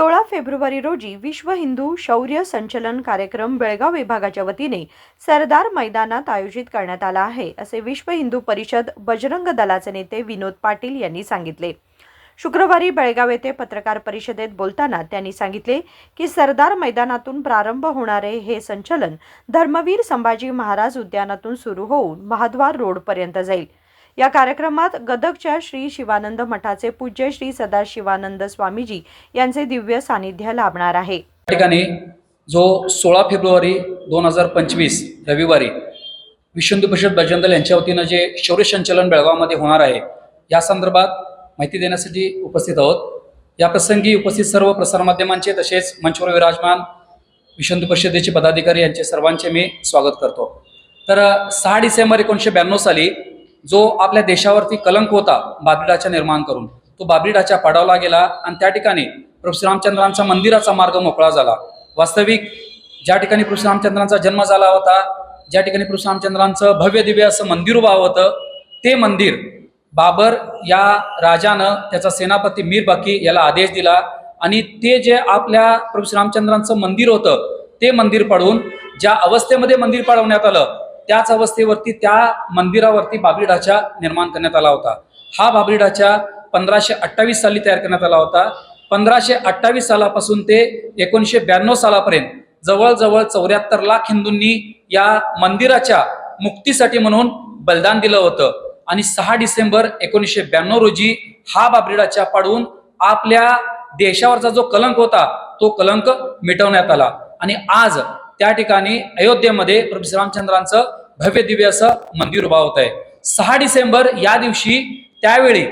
सोळा फेब्रुवारी रोजी विश्व हिंदू शौर्य संचलन कार्यक्रम बेळगाव विभागाच्या वतीने सरदार मैदानात आयोजित करण्यात आला आहे असे विश्व हिंदू परिषद बजरंग दलाचे नेते विनोद पाटील यांनी सांगितले. शुक्रवारी बेळगाव येथे पत्रकार परिषदेत बोलताना त्यांनी सांगितले की सरदार मैदानातून प्रारंभ होणारे हे संचलन धर्मवीर संभाजी महाराज उद्यानातून सुरू होऊन महाद्वार रोडपर्यंत जाईल. या कार्यक्रमात गदकच्या श्री शिवानंद मठाचे पूज्य श्री सदाशिवानंद स्वामीजी यांचे दिव्य सानिध्य लाभणार आहे. या ठिकाणी जो सोळा फेब्रुवारी दोन हजार पंचवीस रविवारी विश्वंदू परिषद बजरंग यांच्या वतीनं जे शौर्य संचलन बेळगावमध्ये होणार आहे या संदर्भात माहिती देण्यासाठी उपस्थित आहोत. या प्रसंगी उपस्थित सर्व प्रसारमाध्यमांचे तसेच मंचवर विराजमान विश्वंदू परिषदेचे पदाधिकारी यांचे सर्वांचे मी स्वागत करतो. तर सहा डिसेंबर एकोणीसशे ब्याण्णव साली जो आपल्या देशावरती कलंक होता बाबरीडाचा निर्माण करून तो बाबरीडाचा पाडावला गेला आणि त्या ठिकाणी प्रभू रामचंद्रांचा मंदिराचा मार्ग मोकळा झाला. वास्तविक ज्या ठिकाणी प्रभू रामचंद्रांचा जन्म झाला होता ज्या ठिकाणी प्रभू रामचंद्रांचं भव्य दिव्य असं मंदिर उभा होतं ते मंदिर बाबर या राजानं त्याचा सेनापती मीर बाकी याला आदेश दिला आणि ते जे आपल्या प्रभू रामचंद्रांचं मंदिर होतं ते मंदिर पाडून ज्या अवस्थेमध्ये मंदिर पाडवण्यात आलं त्याच अवस्थेवरती त्या मंदिरावरती बाबरी ढाचा निर्माण करण्यात आला होता. हा बाबरी ढाचा पंधराशे अठ्ठावीस साली तयार करण्यात आला होता. पंधराशे अठ्ठावीस सालापासून ते एकोणीसशे ब्याण्णव सालापर्यंत जवळजवळ चौऱ्याहत्तर लाख हिंदूंनी या मंदिराच्या मुक्तीसाठी म्हणून बलिदान दिलं होतं. आणि सहा डिसेंबर एकोणीसशे ब्याण्णव रोजी हा बाबरीडाच्या पाडून आपल्या देशावरचा जो कलंक होता तो कलंक मिटवण्यात आला. आणि आज त्या ठिकाणी अयोध्येमध्ये प्रभू श्रीरामचंद्रांचं भव्य दिव्य असं मंदिर उभा होत आहे सहा डिसेंबर या दिवशी त्यावेळी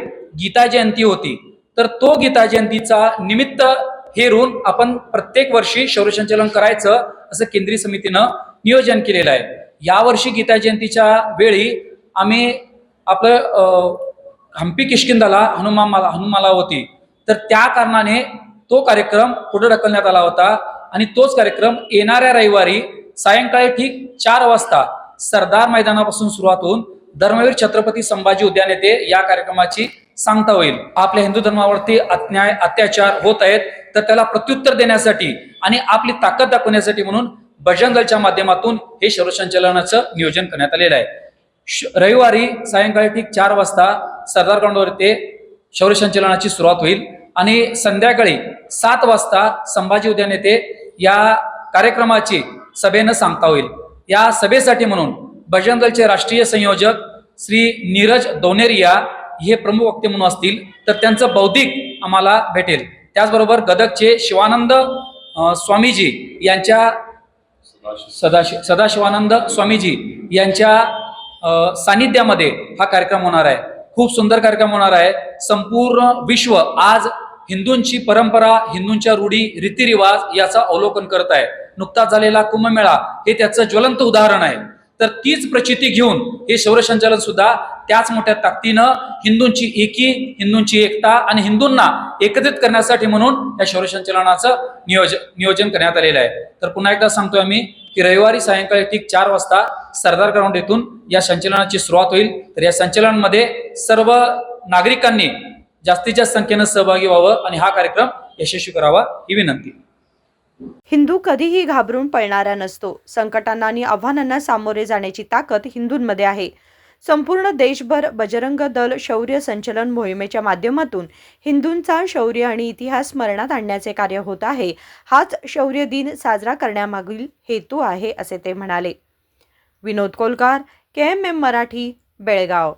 गीता जयंती होती. तर तो गीता जयंतीचा निमित्त हेरून आपण प्रत्येक वर्षी शौर्यसंचलन करायचं असं केंद्रीय समितीनं नियोजन केलेलं आहे. यावर्षी गीता जयंतीच्या वेळी आम्ही आपलं हम्पी किशकिंदाला हनुमानमाला हनुमाला होती. तर त्या कारणाने तो कार्यक्रम पुढे ढकलण्यात आला होता. आणि तोच कार्यक्रम येणाऱ्या रविवारी सायंकाळी ठीक चार वाजता सरदार मैदानापासून सुरुवात होऊन धर्मवीर छत्रपती संभाजी उद्यान येथे या कार्यक्रमाची सांगता होईल. आपल्या हिंदू धर्मावरती अन्याय अत्याचार होत आहेत तर त्याला प्रत्युत्तर देण्यासाठी आणि आपली ताकद दाखवण्यासाठी म्हणून भजन दलच्या माध्यमातून हे शौरसंचलनाचं नियोजन करण्यात आलेलं आहे. श- रविवारी सायंकाळी ठीक चार वाजता सरदार ग्राउंडवर ते शौर्य संचलनाची सुरुवात होईल आणि संध्याकाळी सात वाजता संभाजी उद्यान येथे या कार्यक्रमाची सभेनं सांगता होईल. या सभेसाठी म्हणून बजरंग दलचे राष्ट्रीय संयोजक श्री नीरज दोनेरिया हे प्रमुख वक्ते म्हणून असतील तर त्यांचं बौद्धिक आम्हाला भेटेल. त्याचबरोबर गदकचे शिवानंद स्वामीजी यांच्या सदाशिव सदाशिवानंद स्वामीजी यांच्या सानिध्यामध्ये हा कार्यक्रम होणार आहे. खूप सुंदर कार्यक्रम होणार आहे. संपूर्ण विश्व आज हिंदूंची परंपरा हिंदूंच्या रूढी रीतिरिवाज याचा अवलोकन करत आहे. नुकताच झालेला कुंभमेळा हे त्याचं ज्वलंत उदाहरण आहे. तर तीच प्रचिती घेऊन हे शौर्यसंचालन सुद्धा त्याच मोठ्या ताकदीनं हिंदूंची एकी हिंदूंची एकता आणि हिंदूंना एकत्रित करण्यासाठी म्हणून या शौरसंचलनाचं नियोजन नियोजन करण्यात आलेलं आहे. तर पुन्हा एकदा सांगतोय आम्ही की रविवारी सायंकाळी ठीक चार वाजता सरदार ग्राउंड येथून या संचलनाची सुरुवात होईल. तर या संचलनामध्ये सर्व नागरिकांनी जास्तीत जास्त संख्येनं सहभागी व्हावं आणि हा कार्यक्रम यशस्वी करावा ही विनंती. हिंदू कधीही घाबरून पळणारा नसतो. संकटांना आणि आव्हानांना सामोरे जाण्याची ताकद हिंदूंमध्ये आहे. संपूर्ण देशभर बजरंग दल शौर्य संचलन मोहिमेच्या माध्यमातून हिंदूंचा शौर्य आणि इतिहास स्मरणात आणण्याचे कार्य होत आहे. हाच शौर्य दिन साजरा करण्यामागील हेतू आहे असे ते म्हणाले. Vinod Kolkar K M M Marathi Belgaum.